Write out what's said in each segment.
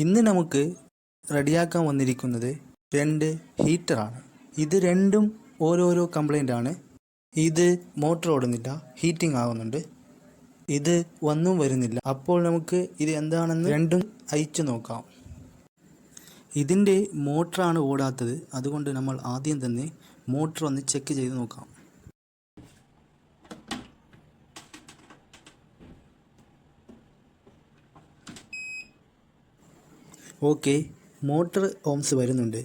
ഇന്ന് നമുക്ക് റെഡിയാക്കാൻ വന്നിരിക്കുന്നത് രണ്ട് ഹീറ്ററാണ്. ഇത് രണ്ടും ഓരോരോ കംപ്ലൈന്റ് ആണ്. ഇത് മോട്ടർ ഓടുന്നില്ല ഹീറ്റിംഗ് ആകുന്നുണ്ട് ഇത് ഒന്നും വരുന്നില്ല. അപ്പോൾ നമുക്ക് ഇത് എന്താണെന്ന് രണ്ടും അയച്ചു നോക്കാം. ഇതിന്റെ മോട്ടറാണ് ഓടാത്തത്. അതുകൊണ്ട് നമ്മൾ ആദ്യം തന്നെ മോട്ടർ ഒന്ന് ചെക്ക് ചെയ്ത് നോക്കാം. ഓക്കെ മോട്ടർ ഓംസ് വരുന്നുണ്ട്.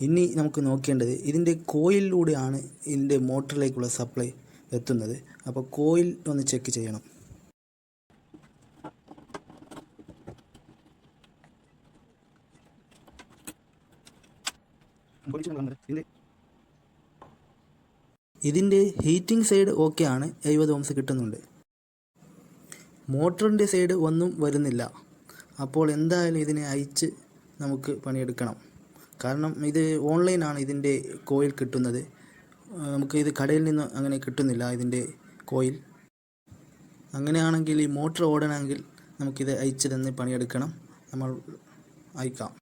ഇനി നമുക്ക് നോക്കേണ്ടത് ഇതിന്റെ കോയിലിലൂടെയാണ് ഇതിന്റെ മോട്ടറിലേക്കുള്ള സപ്ലൈ എത്തുന്നത്. അപ്പോൾ കോയിൽ ഒന്ന് ചെക്ക് ചെയ്യണം. ഇതിന്റെ ഹീറ്റിംഗ് സൈഡ് ഓക്കെ ആണ്. എഴുപത് ഓംസ് കിട്ടുന്നുണ്ട്. മോട്ടറിന്റെ സൈഡ് ഒന്നും വരുന്നില്ല. അപ്പോൾ എന്തായാലും ഇതിനെ അയച്ച് നമുക്ക് പണിയെടുക്കണം. കാരണം ഇത് ഓൺലൈനാണ് ഇതിന്റെ കോയിൽ കിട്ടുന്നത്. നമുക്ക് ഇത് കടയിൽ നിന്ന് അങ്ങനെ കിട്ടുന്നില്ല ഇതിന്റെ കോയിൽ. അങ്ങനെയാണെങ്കിൽ ഈ മോട്ടർ ഓടണമെങ്കിൽ നമുക്കിത് അയച്ച് തന്ന് പണിയെടുക്കണം. നമ്മൾ അയക്കാം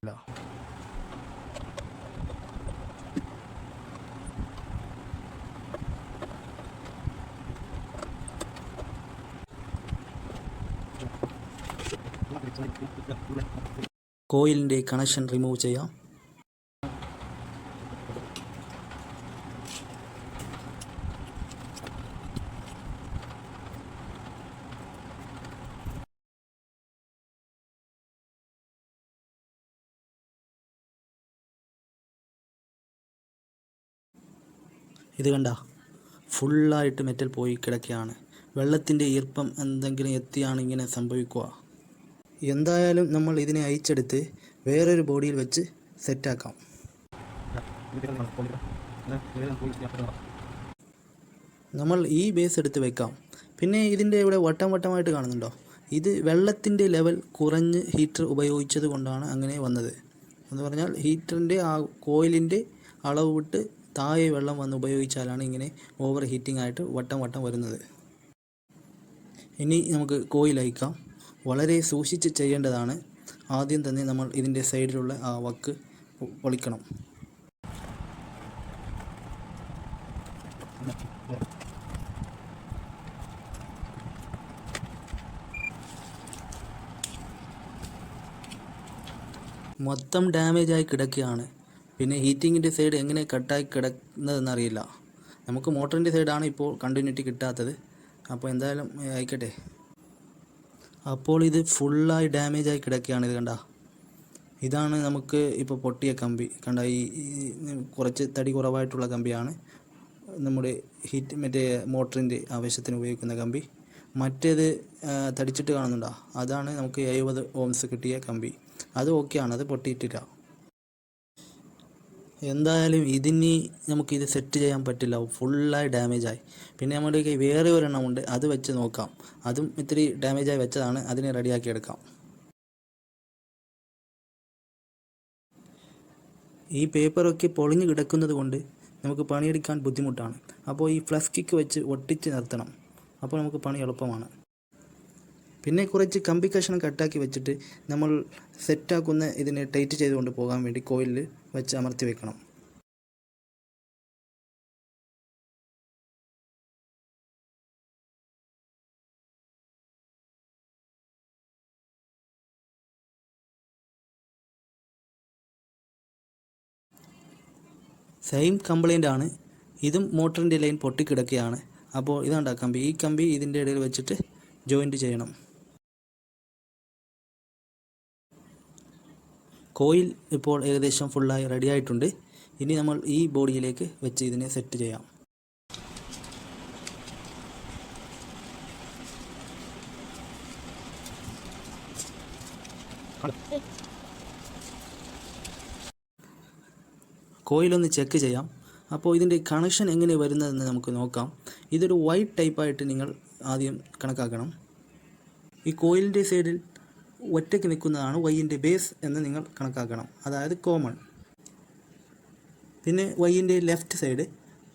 കോയിലിന്റെ കണക്ഷൻ റിമൂവ് ചെയ്യാം. ഇത് കണ്ട ഫുള്ളായിട്ട് മെറ്റൽ പോയി കിടക്കുകയാണ്. വെള്ളത്തിന്റെ ഈർപ്പം എന്തെങ്കിലും എത്തിയാണ് ഇങ്ങനെ സംഭവിക്കുക. എന്തായാലും നമ്മൾ ഇതിനെ അയച്ചെടുത്ത് വേറൊരു ബോഡിയിൽ വെച്ച് സെറ്റാക്കാം. നമ്മൾ ഈ ബേസ് എടുത്ത് വെക്കാം. പിന്നെ ഇതിന്റെ ഇവിടെ വട്ടം വട്ടമായിട്ട് കാണുന്നുണ്ടോ? ഇത് വെള്ളത്തിന്റെ ലെവൽ കുറഞ്ഞ് ഹീറ്റർ ഉപയോഗിച്ചത് കൊണ്ടാണ് അങ്ങനെ വന്നത്. എന്ന് പറഞ്ഞാൽ ഹീറ്ററിന്റെ ആ കോയിലിന്റെ അളവ് വിട്ട് താഴെ വെള്ളം വന്ന് ഉപയോഗിച്ചാലാണ് ഇങ്ങനെ ഓവർ ഹീറ്റിംഗ് ആയിട്ട് വട്ടം വട്ടം വരുന്നത്. ഇനി നമുക്ക് കോയിൽ അയക്കാം വളരെ സൂക്ഷിച്ച് ചെയ്യേണ്ടതാണ്. ആദ്യം തന്നെ നമ്മൾ ഇതിന്റെ സൈഡിലുള്ള ആ വക്ക് പൊളിക്കണം. മൊത്തം ഡാമേജ് ആയി കിടക്കുകയാണ്. പിന്നെ ഹീറ്റിങ്ങിന്റെ സൈഡ് എങ്ങനെ കട്ടായി കിടക്കുന്നതെന്നറിയില്ല നമുക്ക് മോട്ടറിന്റെ സൈഡാണ് ഇപ്പോൾ കണ്ടിന്യൂറ്റി കിട്ടാത്തത്. അപ്പോൾ എന്തായാലും ആയിക്കട്ടെ. അപ്പോൾ ഇത് ഫുള്ളായി ഡാമേജ് ആയി കിടക്കുകയാണ് ഇത് കണ്ട. ഇതാണ് നമുക്ക് ഇപ്പോൾ പൊട്ടിയ കമ്പി. കണ്ട ഈ കുറച്ച് തടി കുറവായിട്ടുള്ള കമ്പിയാണ്. നമ്മുടെ ഹീറ്റ് മറ്റേ മോട്ടറിന്റെ ആവശ്യത്തിന് ഉപയോഗിക്കുന്ന കമ്പി. മറ്റേത് തടിച്ചിട്ട് കാണുന്നുണ്ടോ. അതാണ് നമുക്ക് എഴുപത് ഓംസ് കിട്ടിയ കമ്പി. അത് ഓക്കെയാണ് അത് പൊട്ടിയിട്ടില്ല. എന്തായാലും ഇതിനി നമുക്ക് ഇത് സെറ്റ് ചെയ്യാൻ പറ്റില്ല. ഫുള്ളായി ഡാമേജായി പിന്നെ നമ്മുടെ കൈ വേറെ ഒരെണ്ണം ഉണ്ട്. അത് വെച്ച് നോക്കാം. അതും ഇത്തിരി ഡാമേജായി വെച്ചതാണ്. അതിനെ റെഡിയാക്കി എടുക്കാം. ഈ പേപ്പറൊക്കെ പൊളിഞ്ഞു കിടക്കുന്നത് കൊണ്ട് നമുക്ക് പണിയെടുക്കാൻ ബുദ്ധിമുട്ടാണ്. അപ്പോൾ ഈ ഫ്ലസ്കിക്ക് വെച്ച് ഒട്ടിച്ച് നിർത്തണം. അപ്പോൾ നമുക്ക് പണി എളുപ്പമാണ്. പിന്നെ കുറച്ച് കമ്പി കഷ്ണം കട്ടാക്കി വെച്ചിട്ട് നമ്മൾ സെറ്റാക്കുന്ന ഇതിനെ ടൈറ്റ് ചെയ്തുകൊണ്ട് പോകാൻ വേണ്ടി കോയിലിൽ വെച്ച് അമർത്തി വെക്കണം. സെയിം കംപ്ലൈന്റ് ആണ്. ഇതും മോട്ടറിന്റെ ലൈൻ പൊട്ടിക്കിടക്കുകയാണ്. അപ്പോൾ ഇതാണ്ട കമ്പി. ഈ കമ്പി ഇതിന്റെ ഇടയിൽ വെച്ചിട്ട് ജോയിന്റ് ചെയ്യണം. കോയിൽ ഇപ്പോൾ ഏകദേശം ഫുള്ളായി റെഡി ആയിട്ടുണ്ട്. ഇനി നമ്മൾ ഈ ബോഡിയിലേക്ക് വെച്ച് ഇതിനെ സെറ്റ് ചെയ്യാം. കോയിലൊന്ന് ചെക്ക് ചെയ്യാം. അപ്പോൾ ഇതിന്റെ കണക്ഷൻ എങ്ങനെ വരുന്നതെന്ന് നമുക്ക് നോക്കാം. ഇതൊരു വൈറ്റ് ടൈപ്പായിട്ട് നിങ്ങൾ ആദ്യം കണക്കാക്കണം. ഈ കോയിലിന്റെ സൈഡിൽ ഒറ്റയ്ക്ക് നിൽക്കുന്നതാണ് വൈയിന്റെ ബേസ് എന്ന് നിങ്ങൾ കണക്കാക്കണം. അതായത് കോമൺ പിന്നെ വൈയിന്റെ ലെഫ്റ്റ് സൈഡ്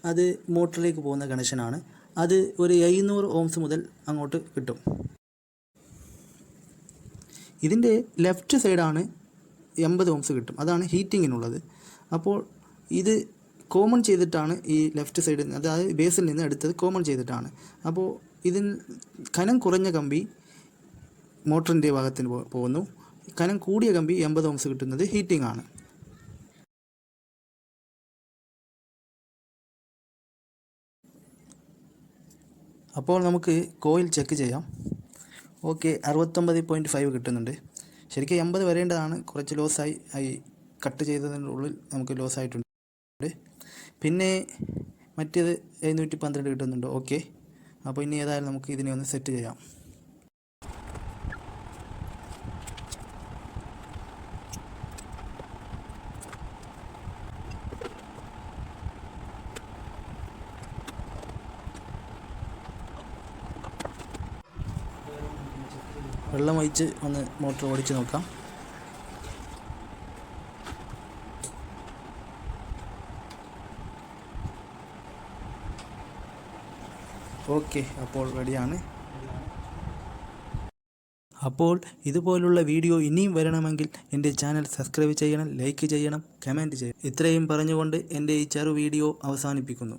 അത് മോട്ടറിലേക്ക് പോകുന്ന കണക്ഷനാണ് അത് ഒരു എഴുന്നൂറ് ഓംസ് മുതൽ അങ്ങോട്ട് കിട്ടും. ഇതിന്റെ ലെഫ്റ്റ് സൈഡാണ് എൺപത് ഓംസ് കിട്ടും. അതാണ് ഹീറ്റിങ്ങിനുള്ളത് അപ്പോൾ ഇത് കോമൺ ചെയ്തിട്ടാണ് ഈ ലെഫ്റ്റ് സൈഡിൽ നിന്ന് അതായത് ബേസിൽ നിന്ന് എടുത്തത് കോമൺ ചെയ്തിട്ടാണ്. അപ്പോൾ ഇതിന് കനം കുറഞ്ഞ കമ്പി മോട്ടറിന്റെ ഭാഗത്തിന് പോകുന്നു. കനം കൂടിയ കമ്പി എൺപത് ഓംസ് കിട്ടുന്നത് ഹീറ്റിംഗ് ആണ്. അപ്പോൾ നമുക്ക് കോയിൽ ചെക്ക് ചെയ്യാം. ഓക്കെ അറുപത്തൊമ്പത് പോയിന്റ് ഫൈവ് കിട്ടുന്നുണ്ട്. ശരിക്കും എൺപത് വരേണ്ടതാണ്. കുറച്ച് ലോസായി ആയി കട്ട് ചെയ്തതിന്റെ ഉള്ളിൽ നമുക്ക് ലോസ് ആയിട്ടുണ്ട്. പിന്നെ മറ്റേത് എഴുന്നൂറ്റി പന്ത്രണ്ട് കിട്ടുന്നുണ്ട്. ഓക്കെ അപ്പോൾ ഇനി ഏതായാലും നമുക്ക് ഇതിനെ ഒന്ന് സെറ്റ് ചെയ്യാം. വെള്ളം ഒഴിച്ച് ഒന്ന് മോട്ടർ ഓടിച്ച് നോക്കാം. ഓക്കെ അപ്പോൾ റെഡിയാണ്. അപ്പോൾ ഇതുപോലുള്ള വീഡിയോ ഇനിയും വരണമെങ്കിൽ എന്റെ ചാനൽ സബ്സ്ക്രൈബ് ചെയ്യണം ലൈക്ക് ചെയ്യണം കമന്റ് ചെയ്യണം. ഇത്രയും പറഞ്ഞുകൊണ്ട് എന്റെ ഈ ചെറു വീഡിയോ അവസാനിപ്പിക്കുന്നു.